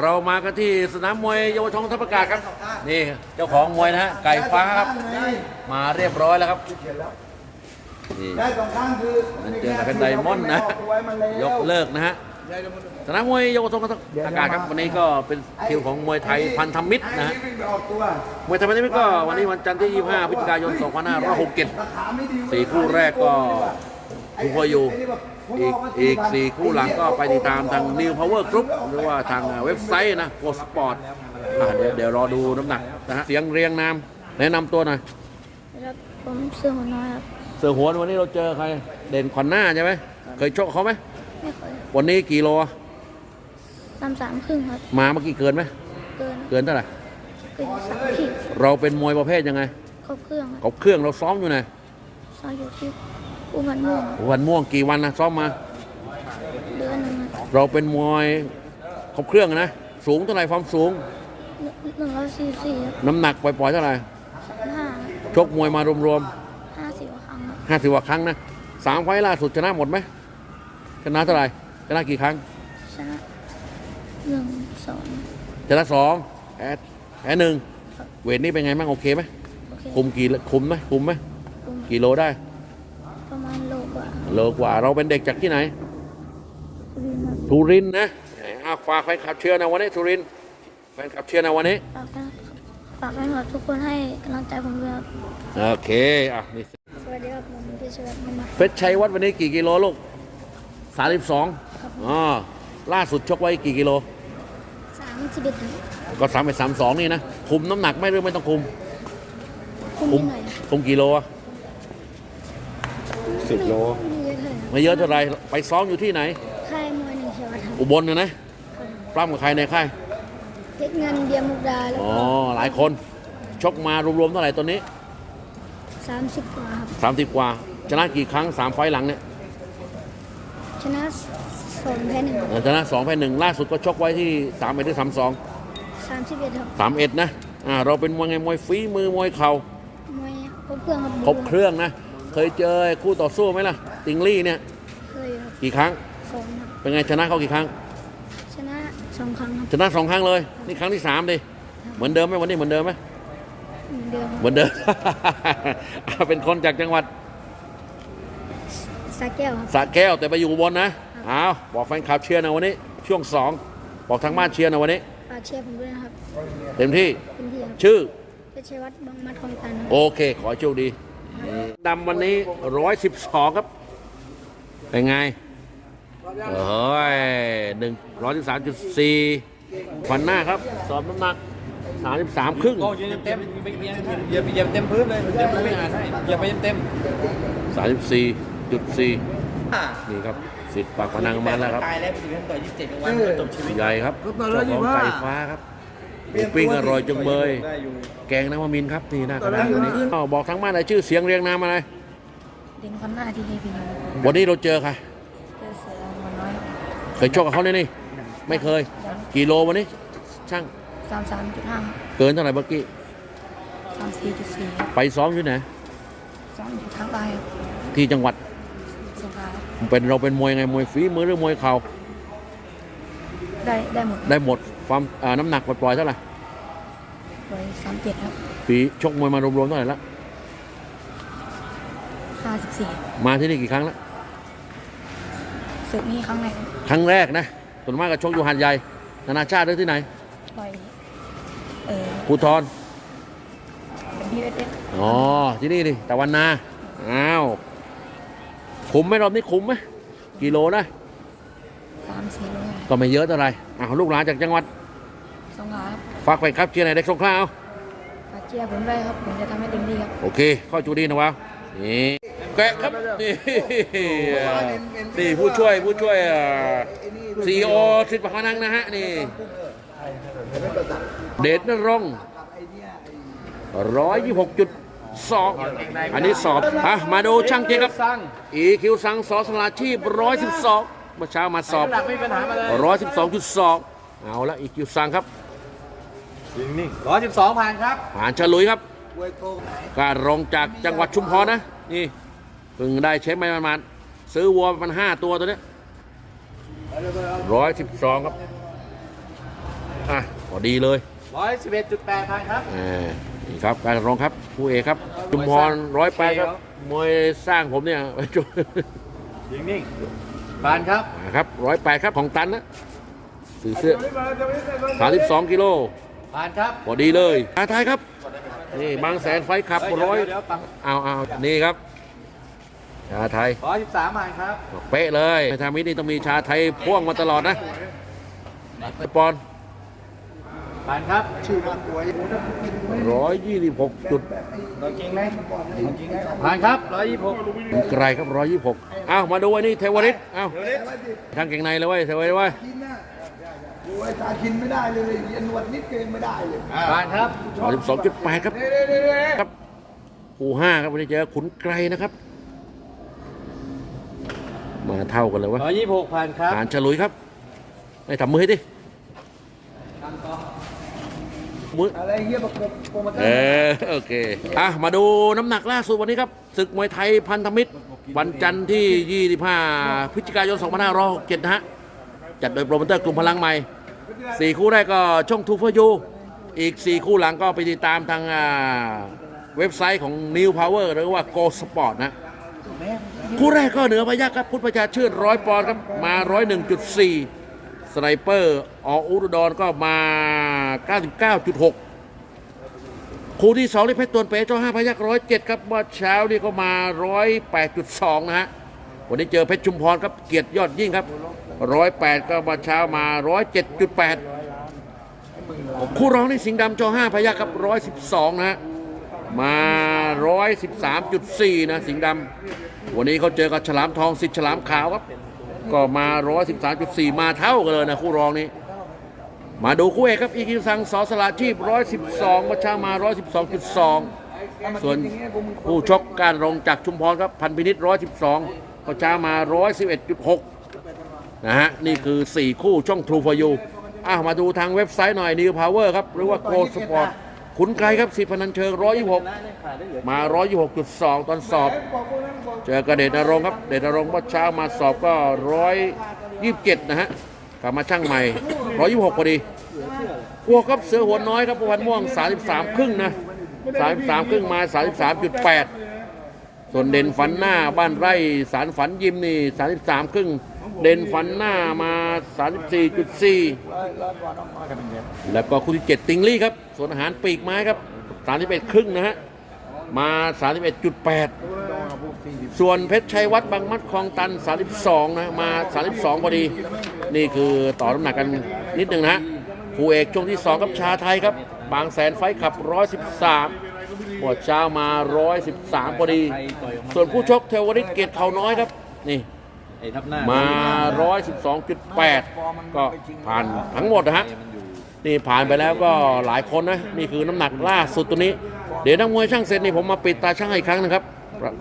เรามากันที่สนามมวยเยาวชนทัพอากาศครับ นี่เจ้าของมวยนะฮะไก่ฟ้าครับ มาเรียบร้อยแล้วครับนี่ได้สองครั้งคือเจอกับไดมอนด์นะ ยกเลิกนะฮะสนามมวยเยาวชนทัพอากาศครับวันนี้ก็เป็นคิวของมวยไทยพันธมิตรนะฮะวิ่งไปออกตัวมวยไทยพันธมิตรก็วันนี้วันจันทร์ที่ 25พฤศจิกายน2567ขาไม่ดีสี่คู่แรกก็คุมพออยู่ อีกอีกสี่คู่หลังก็ไปติดตามทาง New Power Group หรือว่าทางเว็บไซต์นะ Go Sport อะเดี๋ยวเดี๋ยวรอดูน้ำหนักนะฮะเสียงเรียงนามแนะนำตัวหน่อยครับผมเสื้อหัวน้อยครับเสือโหวนวันนี้เราเจอใคร เด่นขวัญหน้าใช่ไหมเคยชกเขาไหมไม่เคยวันนี้กี่โลอะสามสามครึ่งครับมาเมื่อกี้เกินไหมเกินเกินเท่าไหร่เกินสามขีดเราเป็นมวยประเภทยังไงครบเครื่องครับกับเครื่องเราซ้อมอยู่ไหนซอยอยู่ที่ อุมันม่วงครับวันม่วงกี่วันนะซ้อมมา เดือนหนึ่งครับเราเป็นมวยครบเครื่องนะ สูงเท่าไหร่ความสูง หนึ่งหนึ่งร้อยสี่สี่ครับน้ำหนักปล่อยๆเท่าไหร่สามห้าชกมวยมารวมห้าสิบกว่าครั้งครับๆห้าสิบกว่าครั้งนะสามไฟล์ล่าสุดชนะหมดไหมชนะเท่าไหร่ชนะกี่ครั้งชนะหนึ่งสองชนะสองแพ้แพ้หนึ่งเวทนี้เป็นไงบ้างโอเคไหมโอเคคุมกี่คุมไหมคุมไหมคุมกี่โลได้ประมาณ โลกว่าโลกว่าเราเป็นเด็กจากที่ไหนคุรินทร์ครับทุรินทร์นะอาฝากแฟนคลับเชียร์นะวันนี้ทุรินทร์แฟนคลับเชียร์นะวันนี้ฝากนะฝากให้หมดทุกคนให้กำลังใจผมด้วยครับโอเคอะนี่สวัสดีครับผมพิชวัตรมาเพชรชัยวัดวันนี้กี่กิโลลูกสามสิบสองอ๋อล่าสุดชกไว้กี่กิโลสามสิบเอ็ดครับก็สามไปสามสองนี่นะคุมน้ำหนักไหม่หรือไม่ต้องคุม คุมนิดหน่อยครับคุมกี่โลอะสิบโล ไม่เยอะเท่าไหร่ครับไม่เยอะเท่าไหรไปซ้อมอยู่ที่ไหน ค่ายมวยหนึ่งเชียร์วัฒน์ครับอุบลนะนะปล้ำกับใครในค่ายเพชรเงินเบียร์มุกดาแล้วอ๋อก็หลายคนชกมารวมๆเท่าไหร่ตัวนี้ สามสิบกว่าครับ 30 กว่า ชนะกี่ครั้ง 3 ไฟล์หลังเนี่ยชนะสองแพ้หนึ่งเออชนะ2แพ้หนึ่งล่าสุดก็ชกไว้ที่3เอ็ดหรือ3 2สามสิบเอ็ดครับ3เอ็ดนะอ่าเราเป็นมวยไงมวยฝีมือมวยเข่ามวยครบเครื่องครับครบเครื่องนะ เคยเจอคู่ต่อสู้ไหมล่ะติงลี่เนี่ยเคยครับกี่ครั้งสองครับเป็นไงชนะเขากี่ครั้ง ชนะสองครั้งครับชนะสองครั้งเลย นี่ครั้งที่สามดิเหมือนเดิมไหมวันนี้เหมือนเดิมไหมเหมือนเดิมครับเหมือนเดิมอ่าเป็นคนจากจังหวัดสาแก้วครับสระแก้วแต่ไปอยู่อุบนนะอ้าวบอกแฟนคลับเชียร์นะวันนี้ ช่วงสองบอกทางบ้านเชียร์นะวันนี้ฝากเชียร์ผมด้วยนะครับเต็มที่เป็นที่ครับชื่อเพชรชัยวัฒน์บางมัดคลองตันครับ โอเค ขอให้โชคดี ดำวันนี้ร้อยสิบสองครับ เป็นไงเฮ้ยหนึ่งร้อยสิบสามจุดสี่ฟันหน้าครับ สอบน้ำหนักสามสิบสามครึ่งโอ้ยเต็มเต็มอย่าไปเหยียบเต็มพื้นเลยเดี๋ยวมันไม่อ่านให้อย่าไปเต็มสามสิบสี่จุดสี่อ่านี่ครับสิทธิ์ปากพนังมาแล้วครับตายแล้วไปถึงต่อยยี่สิบเจ็ดวันจบชีวิตใหญ่ครับเจ้าของไก่ฟ้าครับ หมูปิ้งอร่อยจังเบยได้อยู่แกงน้ำมะมินครับนี่หน้ากระดานตัวนี้อ้าวบอกทั้งบ้านเลยชื่อเสียงเรียงนามอะไร เด่นคนหน้าที่เฮพีวันนี้เราเจอใครเจอเสือมันน้อยเคยชกกับเขาเนี่ยนี่ ไม่เคย กี่โลวันนี้ ช่างสามสามจุดห้าเกินเท่าไหร่เมื่อกี้สามสี่จุดสี่ไปซ้อมอยู่ไหนสองอยู่ทางใต้ครับที่จังหวัดสงขลาครับเป็นเราเป็นมวยไงมวยฝีมือหรือมวยเข่า ได้ได้หมดได้หมดความอ่าน้ำหนักปล่อยๆเท่าไหร่ไว้สามเจ็ดครับปีชกมวยมารวมๆเท่าไหร่ละห้าสิบสี่มาที่นี่กี่ครั้งแล้วศึกนี้ครั้งแรกครั้งแรกนะส่วนมากก็ชกอยู่หาดใหญ่นานาชาติหรือที่ไหนต่อยเออภูทรเป็นพีเอสเอสอ๋อที่นี่ดิตะวันนาอ้าวคุ้มไหมรอบนี้คุ้มไหมกิโลนะสามสี่โล ก็ไม่เยอะเท่าไหร่อ้าวลูกหลานจากจังหวัดสงขลาครับฝากไปครับเชียร์ในอยเด็กสงขลาเอาฝากเชียร์ผมด้วยครับ ผมจะทำให้เต็มที่ครับ โอเคเข้าจูดีนะวะนี่แกะครับนี่นี่ผู้ช่วยผู้ช่วยซีโอสิทธิ์ปะพนังนะฮะนี่เดชนรงร้อยยี่หกจุดสองอันนี้สอบอะมาดูช่างเจครับสั่งอีคิวสังสอสลาชีพร้อยสิบสอง เมื่อเช้ามาสอบหลักไม่มีปัญหามาเลยร้อยสิบสองจุดสองเอาละอีคิวสังครับร้อยสิบสองผ่านครับผ่านฉลุยครับเวยโตการรองจากจังหวัดชุมพรนะนี่เพิ่งได้เช็คไปประมาณซื้อวัวประมาณห้าตัวตัวเนี้ร้อยสิบสองครับอะพอดีเลยร้อยสิบเอ็ดจุดแปดพันครับอ่านี่ครับการรองครับผู้เอกครับ จุมพรร้อยแปดครับมวยสร้างผมเนี่ยไปจุยิงนิ่ง ผ่านครับครับร้อยแปดครับของตันนะสื่อเสื้อสามสิบสองกิโลผ่านครับพอดีเลยชาไทยครับ นี่บางแสนไฟขับเฮ้ยเดี๋ยวร้อยเดี๋ยวปังเอาเอานี่ครับชาไทยร้อยสิบสามผ่านครับ เป๊ะเลยในทางมิตรนี่ต้องมีชาไทยพ่วงมาตลอดนะปอน ผ่านครับชื่อมากกว่าร้อยยี่สิบหกจุดผ่านครับร้อยยี่สิบหกไกลครับร้อยยี่สิบหกอ้าวมาดูไอ้นี่เทวริตอ้าวทางเก่งในเลยเว้ยเทวริตเว้ยกินน่ะดูไอ้ตากินไม่ได้เลยเรียนหนวดนิดเกินไม่ได้เลยผ่านครับร้อยสิบสองจุดแปดครับเด้เด้เด้เด้ครับคู่ห้าครับวันนี้เจอขุนไกรนะครับ มาเท่ากันเลยวะร้อยยี่สิบหกผ่านครับผ่านฉลุยครับไอ้ทำมือให้ดิ มืออะไรเงี้ยประกบโปรโมเตอเอร์อโอเคอะมาดูน้ำหนักล่าสุดวันนี้ครับศึกมวยไทยพันธมิตร วันจันทร์ที่ 25 พฤศจิกายน 2567นะฮะจัดโดยโปรโมเตอร์กลุ่มพลังใหม่ 4 คู่แรกก็ช่องทูฟยูอีก 4 คู่หลังก็ไปติดตามทางอ่าเว็บไซต์ของ New Power หรือว่า Go Sport นะคู่แรกก็เหนือพยักครับ พุทธประชาชื่นร้อยปอนด์ครับ มา101.4สไนเปอร์ออุดรก็มา 99.6 คู่ที่สองนี่เพชรตวนเป๋เจ้าห้าพยักร้อยเจ็ดครับเมื่อเช้านี่ก็มาร้อยแปดจุดสองนะฮะวันนี้เจอเพชรชุมพรครับเกียรติยอดยิ่งครับร้อยแปดก็มาเช้ามาร้อยเจ็ดจุดแปดคู่รองนี่สิงห์ดำเจ้าห้าพยักครับร้อยสิบสองนะฮะมาร้อยสิบสามจุดสี่นะสิงห์ดำวันนี้เขาเจอกับฉลามทองสิทธิ์ฉลามขาวครับ ก็มาร้อยสิบสามจุดสี่มาเท่ากันเลยนะคู่รองนี้ มาดูคู่เอกครับอีคิวซังสอสลาชีพ 112มาช้ามา 112.2 ส่วนผู้ชกการรงจากชุมพรครับพันพินิษ112ก็ช้ามา 111.6 นะฮะ นี่คือ 4 คู่ช่อง True for You อะมาดูทางเว็บไซต์หน่อย New Power ครับ หรือว่า Go Sport ขุนไกรครับสิพนันเชิง 126 มา 126.2 ตอนสอบ เจอกระเดชนรงครับ เดชนรงค์เมื่อเช้ามาสอบก็ 127 นะฮะกลับมาช่างใหม่ 126พอดีพวกครับเสือหัวน้อยครับผู้พันม่วง33ครึ่งนะ33ครึ่งมา33.8ส่วนเด่นฝันหน้าบ้านไร่สารฝันยิมนี่33ครึ่งเด่นฝันหน้ามา34.4แล้วก็คู่ที่7ติงลี่ครับส่วนอาหารปีกไม้ครับ31ครึ่งนะฮะมา31.8ส่วนเพชรชัยวัฒน์บางมัดคลองตัน32นะมา32พอดี นี่คือต่อน้ำหนักกันนิดหนึ่งนะฮะคู่เอกช่วงที่2กับชาไทยครับ บางแสนไฟขับ 113หมดเช้ามา 113พอดี ส่วนผู้ชกเทวริตเกียรติเขาน้อยครับนี่มา 112.8 ก็ผ่านทั้งหมดนะฮะนี่ผ่านไปแล้วก็หลายคนนะ นี่คือน้ำหนักล่าสุดตัวนี้ เดี๋ยวนักมวยช่างเสร็จนี่ผมมาปิดตาช่างอีกครั้งนะครับ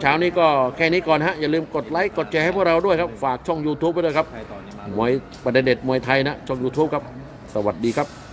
เช้านี้ก็แค่นี้ก่อนฮะ อย่าลืมกดไลค์ กดแชร์ให้พวกเราด้วยครับ ฝากช่อง YouTube ไปด้วยครับ มวยประเด็นเด็ดมวยไทยนะช่อง YouTube ครับ สวัสดีครับ